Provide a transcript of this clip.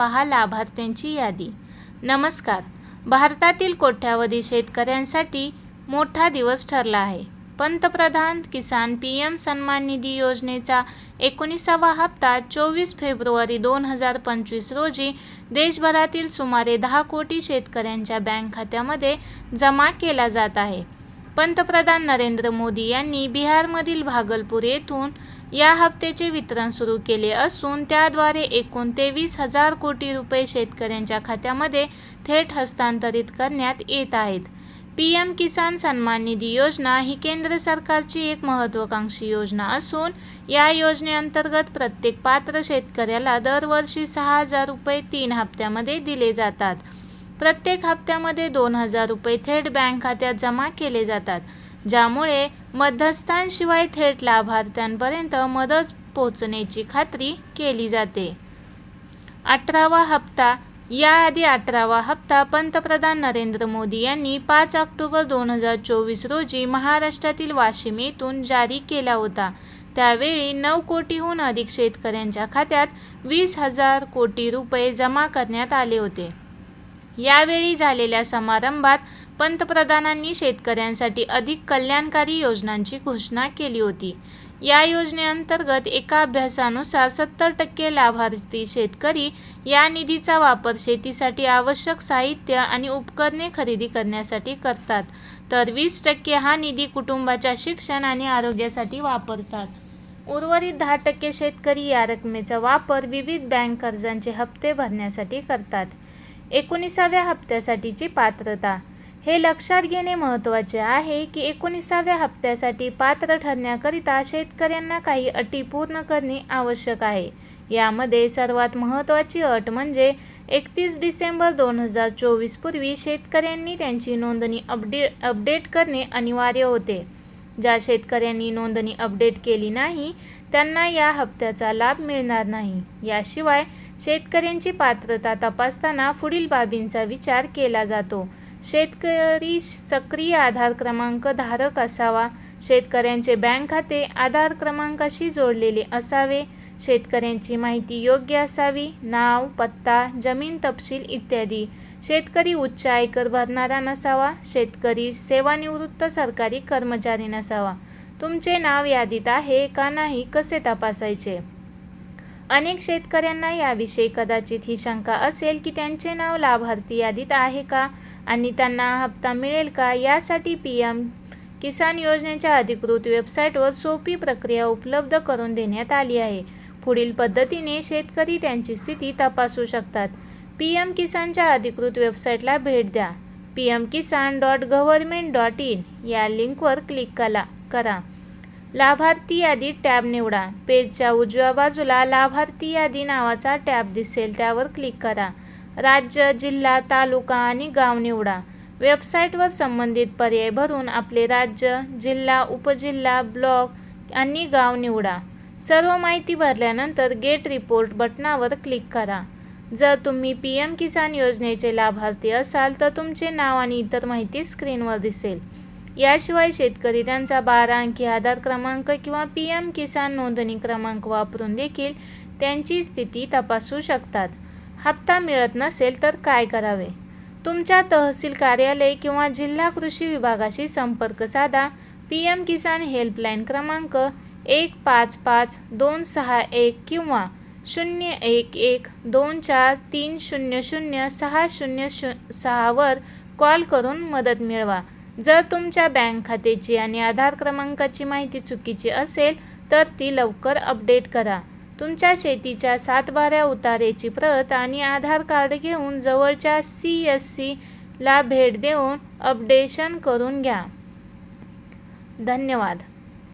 पहा लाभार्थ्यांची यादी. नमस्कार. भारतातील कोट्यावधी शेतकऱ्यांसाठी मोठा दिवस ठरला आहे. पंतप्रधान किसान पी एम सन्मान निधी योजनेचा एकोणीसावा हप्ता चोवीस फेब्रुवारी दोन हजार पंचवीस रोजी देशभरातील सुमारे दहा कोटी शेतकऱ्यांच्या बँक खात्यामध्ये जमा केला जात आहे. पंतप्रधान नरेंद्र मोदी यांनी बिहारमधील भागलपूर येथून या हप्त्याचे वितरण सुरू केले असून त्याद्वारे एकूण तेवीस हजार कोटी रुपये शेतकऱ्यांच्या खात्यामध्ये थेट हस्तांतरित करण्यात येत आहेत. पी एम किसान सन्मान निधी योजना ही केंद्र सरकारची एक महत्त्वाकांक्षी योजना असून या योजनेअंतर्गत प्रत्येक पात्र शेतकऱ्याला दरवर्षी सहा हजार रुपये तीन हप्त्यामध्ये दिले जातात. प्रत्येक हप्त्यामध्ये दोन हजार रुपये थेट बँक खात्यात जमा केले जातात ज्यामुळे मध्यस्थांशिवाय थेट लाभार्थ्यांपर्यंत मदत पोहोचण्याची खात्री केली जाते. अठरावा हप्ता. याआधी अठरावा हप्ता पंतप्रधान नरेंद्र मोदी यांनी पाच ऑक्टोबर दोन हजार चोवीस रोजी महाराष्ट्रातील वाशिम येथून जारी केला होता. त्यावेळी नऊ कोटीहून अधिक शेतकऱ्यांच्या खात्यात वीस हजार कोटी रुपये जमा करण्यात आले होते. यावेळी झालेल्या समारंभात पंतप्रधानांनी शेतकऱ्यांसाठी अधिक कल्याणकारी योजनांची घोषणा केली होती. या योजनेअंतर्गत एका अभ्यासानुसार सत्तर टक्के लाभार्थी शेतकरी या निधीचा वापर शेतीसाठी आवश्यक साहित्य आणि उपकरणे खरेदी करण्यासाठी करतात. तर वीस टक्के हा निधी कुटुंबाच्या शिक्षण आणि आरोग्यासाठी वापरतात. उर्वरित दहा टक्के शेतकरी या रकमेचा वापर विविध बँक कर्जांचे हप्ते भरण्यासाठी करतात. एकोणीसाव्या हप्त्यासाठीची पात्रता. हे लक्षात घेणे महत्त्वाचे आहे की एकोणीसाव्या हप्त्यासाठी पात्र ठरण्याकरिता शेतकऱ्यांना काही अटी पूर्ण करणे आवश्यक आहे. यामध्ये सर्वात महत्त्वाची अट म्हणजे एकतीस डिसेंबर दोन हजार चोवीस पूर्वी शेतकऱ्यांनी त्यांची नोंदणी अपडे अपडेट करणे अनिवार्य होते. ज्या शेतकऱ्यांनी नोंदणी अपडेट केली नाही त्यांना या हप्त्याचा लाभ मिळणार नाही. याशिवाय शेतकऱ्यांची पात्रता तपासताना पुढील बाबींचा विचार केला जातो. शेतकरी सक्रिय आधार क्रमांक धारक असावा. शेतकऱ्यांचे बँक खाते आधार क्रमांकाशी जोडलेले असावे. शेतकऱ्यांची माहिती योग्य असावी. नाव पत्ता जमीन तपशील इत्यादी. शेतकरी उच्च आयकर भरणारा नसावा. शेतकरी सेवानिवृत्त सरकारी कर्मचारी नसावा. तुमचे नाव यादीत आहे का नाही कसे तपासायचे? अनेक शेतकऱ्यांना याविषयी कदाचित ही शंका असेल की त्यांचे नाव लाभार्थी यादीत आहे का आणि त्यांना हप्ता मिळेल का? यासाठी पी एम किसान योजनेच्या अधिकृत वेबसाईटवर सोपी प्रक्रिया उपलब्ध करून देण्यात आली आहे. पुढील पद्धतीने शेतकरी त्यांची स्थिती तपासू शकतात. पी एम किसानच्या अधिकृत वेबसाईटला भेट द्या. P M Kisan dot government dot in या लिंकवर क्लिक करा. करा. लाभार्थी यादी टॅब निवडा. पेजच्या उजव्या बाजूला लाभार्थी यादी नावाचा टॅब दिसेल त्यावर क्लिक करा. राज्य जिल्हा तालुका आणि गाव निवडा. वेबसाईटवर संबंधित पर्याय भरून आपले राज्य जिल्हा उपजिल्हा ब्लॉक आणि गाव निवडा. सर्व माहिती भरल्यानंतर गेट रिपोर्ट बटनावर क्लिक करा. जर तुम्ही पी एम किसान योजनेचे लाभार्थी असाल तर तुमचे नाव आणि इतर माहिती स्क्रीनवर दिसेल. याशिवाय शेतकरी त्यांचा बारा अंकी आधार क्रमांक किंवा पी एम किसान नोंदणी क्रमांक वापरून देखील त्यांची स्थिती तपासू शकतात. हप्ता मिळत नसेल तर काय करावे? तुमच्या तहसील कार्यालय किंवा जिल्हा कृषी विभागाशी संपर्क साधा. पी एम किसान हेल्पलाईन क्रमांक एक पाच पाच दोन सहा एक किंवा शून्य एक एक दोन चार तीन शून्य शून्य सहा शून्य शू सहावर कॉल करून मदत मिळवा. जर तुमच्या बँक खात्याची आणि आधार क्रमांकाची माहिती चुकीची असेल तर ती लवकर अपडेट करा. तुमच्या शेतीच्या सातबाऱ्या उतारेची प्रत आणि आधार कार्ड घेऊन जवळच्या सी एस सीला भेट देऊन अपडेशन करून घ्या. धन्यवाद.